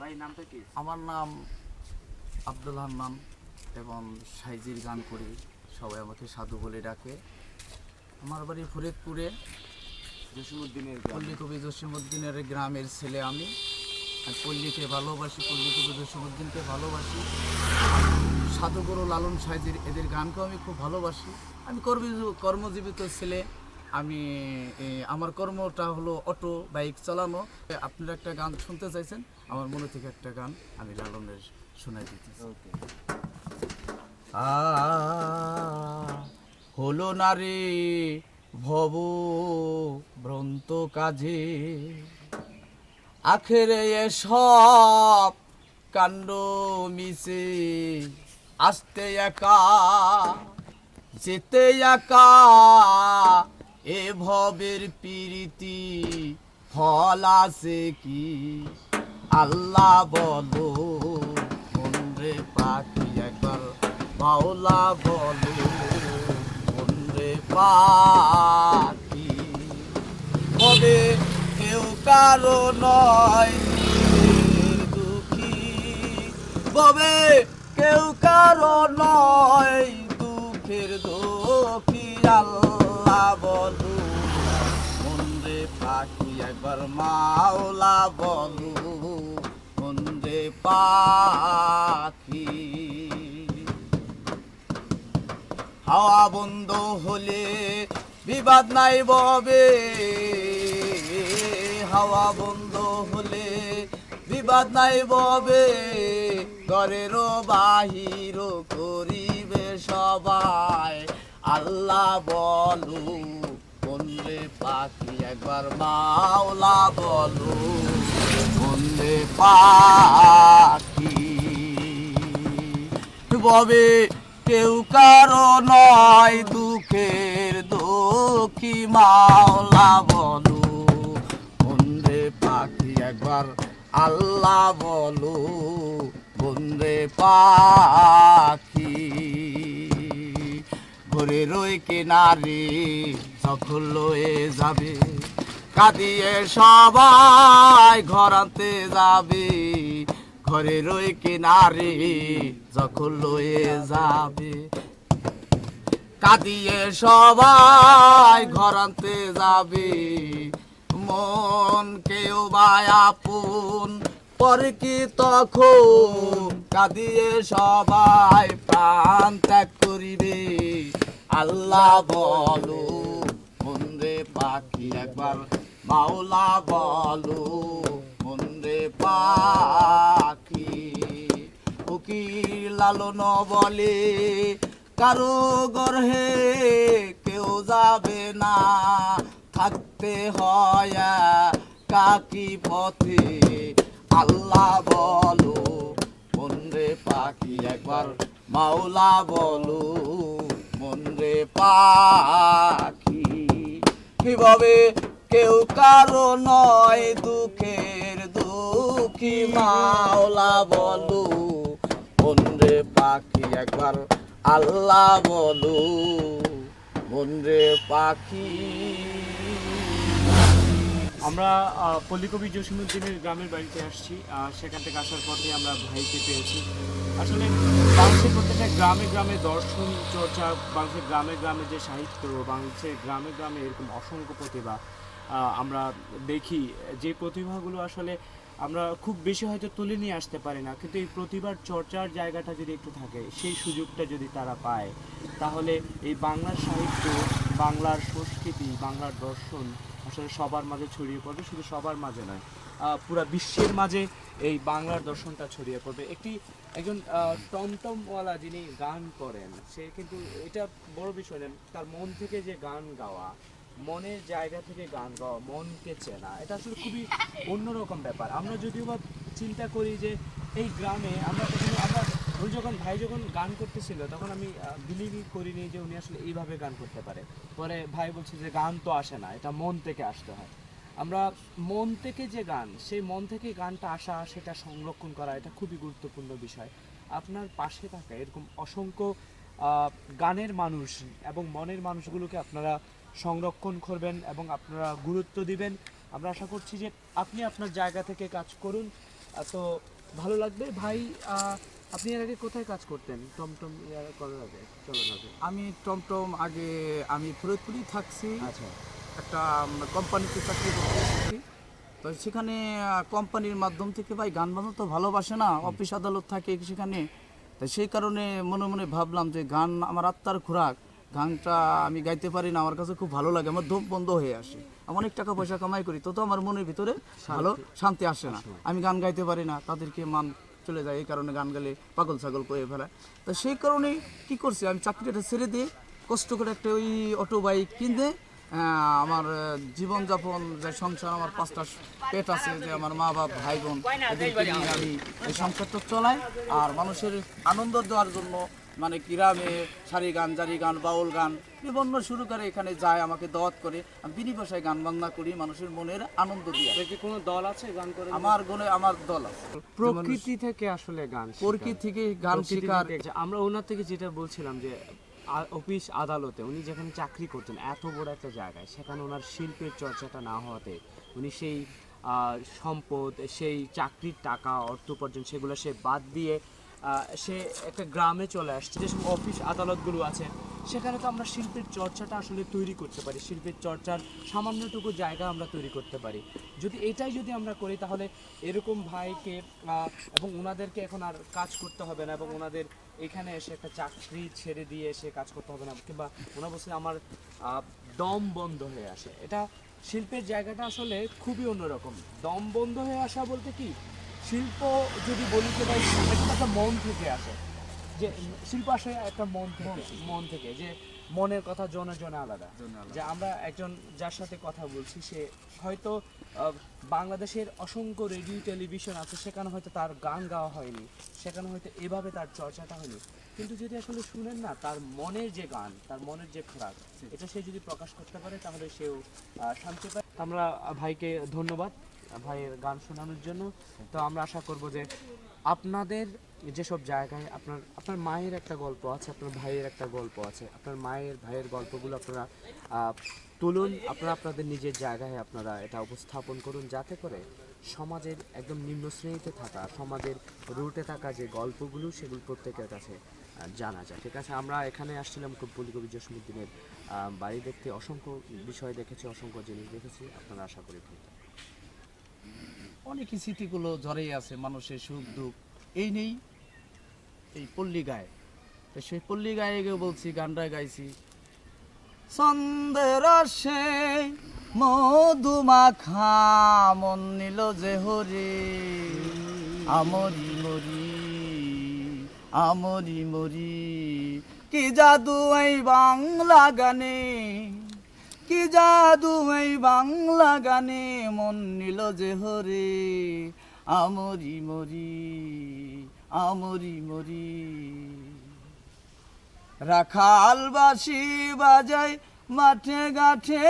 ভাই নামটা কি? আমার নাম আব্দুল হান্নান এবং সাইজির গান করি। সবাই আমাকে সাধু বলে ডাকে। আমার বাড়ি ফরিদপুরে। জসিমুদ্দিনের পল্লী কবি জসিমুদ্দিনের গ্রামের ছেলে আমি। আর পল্লীকে ভালোবাসি পল্লী কবি জসিমুদ্দিনকে ভালোবাসি। সাধুগুরু লালন সাইজির এদের গানকেও আমি খুব ভালোবাসি। আমি কর্মী কর্মজীবিত ছেলে। আমি আমার কর্মটা হলো অটো বাইক চালানো। আপনারা একটা গান শুনতে চাইছেন? আমার মনে থেকে একটা গান আমি লালনের শোনাই আ হলো না রে ভব ভ্রন্ত কাজে। আখেরে সব কাণ্ড মিশে আসতে একা যেতে একা এ ভবের প্রীতি ফল আছে কি? আল্লাহ বলো, মনরে পাখি একবার, মাওলা বলো, মনরে পাখি। হবে কেউ কারও নয় দুঃখী। ববে কেউ কারও নয় দুঃখের দুঃখী। আল্লাহ বলু মন্দে পাখি একবার, মাওলা বলু। পাখি। হাওয়া বন্ধ হলে বিবাদ নাই ববে। হাওয়া বন্ধ হলে বিবাদ নাই ববে। ঘরেরও বাহির করিবে সবাই। আল্লাহ বলু বন্ধে পাখি? একবার মাওলা বলু। বন্ধে পাখি। ববে কেউ কারও নয় দুঃখের দুঃখী মাওলা বলো। বন্দে পাখি একবার আল্লাহ বলো, বন্দে পাখি। ঘরে রই কিনারে যখন লয়ে যাবে কাঁদিয়ে সবাই ঘরাতে যাবে, ঘরে রই কিনারে যখন লয়ে যাবে। কাঁদিয়ে সবাই ঘরাতে যাবে, মন কেউ আপন পরে কি তখন? কাঁদিয়ে সবাই প্রাণ ত্যাগ করিবে, আল্লাহ বলো মন্দে পাখি একবার মাওলা বলো মন্দে পাখি। উকিল লালন বলে, কারও গর্হে কেউ যাবে না। থাকতে হয় কাকি পথে? আল্লাহ বলো মনরে পাখি। একবার মাওলা বলো মনরে পাখি। কীভাবে কেউ কারও নয় দুঃখের দুঃখী মাওলা বলো। মনরে পাখি একবার আল্লাহ বলো। মনরে পাখি। আমরা পল্লিকবি জসিমুদ্দিনের গ্রামের বাড়িতে আসছি। সেখান থেকে আসার পথে আমরা ভাইকে পেয়েছি। আসলে বাংলাদেশের প্রত্যেকটা গ্রামে গ্রামে দর্শন, চর্চা, বাংলাদেশের গ্রামে গ্রামে যে সাহিত্য, বাংলাদেশের গ্রামে গ্রামে এরকম অসংখ্য প্রতিভা আমরা দেখি যে প্রতিভাগুলো আসলে আমরা খুব বেশি হয়তো তুলে নিয়ে আসতে পারি না, কিন্তু এই প্রতিভার চর্চার জায়গাটা যদি একটু থাকে, সেই সুযোগটা যদি তারা পায়, তাহলে এই বাংলার সাহিত্য, বাংলার সংস্কৃতি, বাংলার দর্শন আসলে সবার মাঝে ছড়িয়ে পড়বে, শুধু সবার মাঝে নয় পুরো বিশ্বের মাঝে এই বাংলার দর্শনটা ছড়িয়ে পড়বে। একটি, একজন টমটমওয়ালা যিনি গান করেন, সে কিন্তু এটা বড় বিষয় নেন তার মন থেকে যে গান গাওয়া মনের জায়গা থেকে গান গাওয়া, মনকে চেনা, এটা আসলে খুবই অন্যরকম ব্যাপার। আমরা যদিও বা চিন্তা করি যে এই গ্রামে আমরা কখনো আমরা উনি যখন ভাই যখন গান করতেছিল, তখন আমি বিলিভই করিনি যে উনি আসলে এইভাবে গান করতে পারে। পরে ভাই বলছে যে গান তো আসে না, এটা মন থেকে আসতে হয়। আমরা মন থেকে যে গান, সেই মন থেকে গানটা আসা, সেটা সংরক্ষণ করা, এটা খুবই গুরুত্বপূর্ণ বিষয়। আপনার পাশে থাকা এরকম অসংখ্য গানের মানুষ এবং মনের মানুষগুলোকে আপনারা সংরক্ষণ করবেন এবং আপনারা গুরুত্ব দিবেন। আমরা আশা করছি যে আপনি আপনার জায়গা থেকে কাজ করুন। তো ভালো লাগবে। ভাই আপনি এর আগে কোথায় কাজ করতেন? টমটম ইয়ার করার আগে চলেন আগে। আমি টমটম আগে আমি ফরিদপুরেই থাকছি। আচ্ছা। একটা কোম্পানিতে চাকরি করতেছি তো সেখানে কোম্পানির মাধ্যম থেকে ভাই গান বাজানো তো ভালোবাসে না অফিস আদালত থাকে সেখানে। তো সেই কারণে মনে মনে ভাবলাম যে গান আমার আত্মার খোরাক। গানটা আমি গাইতে পারি না আমার কাছে খুব ভালো লাগে আমার ধূপ বন্ধ হয়ে আসে। আমি অনেক টাকা পয়সা কামাই করি তো তো আমার মনের ভিতরে ভালো শান্তি আসে না। আমি গান গাইতে পারি না তাদেরকে মান চলে যায় এই কারণে গান গালে পাগল ছাগল করে ফেলায়। তো সেই কারণে কি করছি আমি চাকরিটা ছেড়ে দিয়ে কষ্ট করে একটা ওই অটো বাইক কিনতে আমার জীবনযাপন যে সংসার আমার পাঁচটা পেট আছে যে আমার মা বাপ ভাই বোন আমি এই সংসারটা চলাই আর মানুষের আনন্দ দেওয়ার জন্য মানে গ্রামে সারি গান জারি গান বাউল গান বিভিন্ন শুরু করে এখানে যায় আমাকে দাওয়াত করে। আমি বিনি ভাষায় গান বাজনা করি মানুষের মনের আনন্দ দিয়ে। কি কোনো দল আছে গান করে আমার গুণে আমার দল আছে। প্রকৃতি থেকে আসলে গান প্রকৃতি থেকে গান শেখার আমরা ওনার থেকে যেটা বলছিলাম যে অফিস আদালতে উনি যেখানে চাকরি করতেন এত বড় একটা জায়গায় সেখানে ওনার শিল্পের চর্চাটা না হওয়াতে উনি সেই সম্পদ সেই চাকরির টাকা অর্থ উপার্জন সেগুলো সে বাদ দিয়ে সে একটা গ্রামে চলে আসছে, যেসব অফিস আদালতগুলো আছে, সেখানে তো আমরা শিল্পের চর্চাটা আসলে তৈরি করতে পারি, শিল্পের চর্চার সামান্যটুকু জায়গা আমরা তৈরি করতে পারি। যদি এটাই যদি আমরা করি, তাহলে এরকম ভাইকে এবং ওনাদেরকে এখন আর কাজ করতে হবে না, এবং ওনাদের এখানে এসে একটা চাকরি ছেড়ে দিয়ে এসে কাজ করতে হবে না, কিংবা ওনা বলছে আমার দম বন্ধ হয়ে আসে। এটা শিল্পের জায়গাটা আসলে খুবই অন্যরকম। দম বন্ধ হয়ে আসা বলতে কি? শিল্প যদি বলি যে ভাই একটা মন থেকে আসে। যে শিল্প আসে একটা মন থেকে মন থেকে। যে মনের কথা জনে জনে আলাদা। যে আমরা একজন যার সাথে কথা বলছি সে হয়তো বাংলাদেশের অসংখ্য রেডিও টেলিভিশন আছে সেখানে হয়তো তার গান গাওয়া হয়নি সেখানে হয়তো এভাবে তার চর্চাটা হয়নি। কিন্তু যদি আসলে শুনেন না তার মনের যে গান তার মনের যে খোরাক এটা সে যদি প্রকাশ করতে পারে তাহলে সেও শান্তি পায়। আমরা ভাইকে ধন্যবাদ। ভাইয়ের গান শোনানোর জন্য। তো আমরা আশা করব যে আপনাদের যেসব জায়গায় আপনার আপনার মায়ের একটা গল্প আছে, আপনার ভাইয়ের একটা গল্প আছে, আপনার মায়ের, ভাইয়ের গল্পগুলো আপনারা তুলুন, আপনারা আপনাদের নিজের জায়গায় আপনারা এটা উপস্থাপন করুন যাতে করে সমাজের একদম নিম্ন শ্রেণীতে থাকা, সমাজের রুটে থাকা যে গল্পগুলো সেগুলো প্রত্যেকের কাছে জানা যায়। ঠিক আছে, আমরা এখানে আসছিলাম খুব পল্লিকবি জসিমুদ্দিনের বাড়ি দেখতে। অসংখ্য বিষয় দেখেছি, অসংখ্য জিনিস দেখেছি। আপনারা আশা করি। অনেক স্মৃতিগুলো জড়েই আছে, মানুষের সুখ, দুঃখ। এই নেই, এই পল্লী গায়ে। তো সেই পল্লী গায়ে গিয়ে বলছি গানটা গাইছি। চন্দ্র সে মধুমাখা মন নিল যে হরে। আমরি মরি আমরি মরি, কি জাদু এই বাংলা গানে। কি জাদু এই বাংলা গানে? মন নিল যে হরে, আমরি মরি আমরি মরি। রাখাল বাসি বাজায় মাঠে গাঠে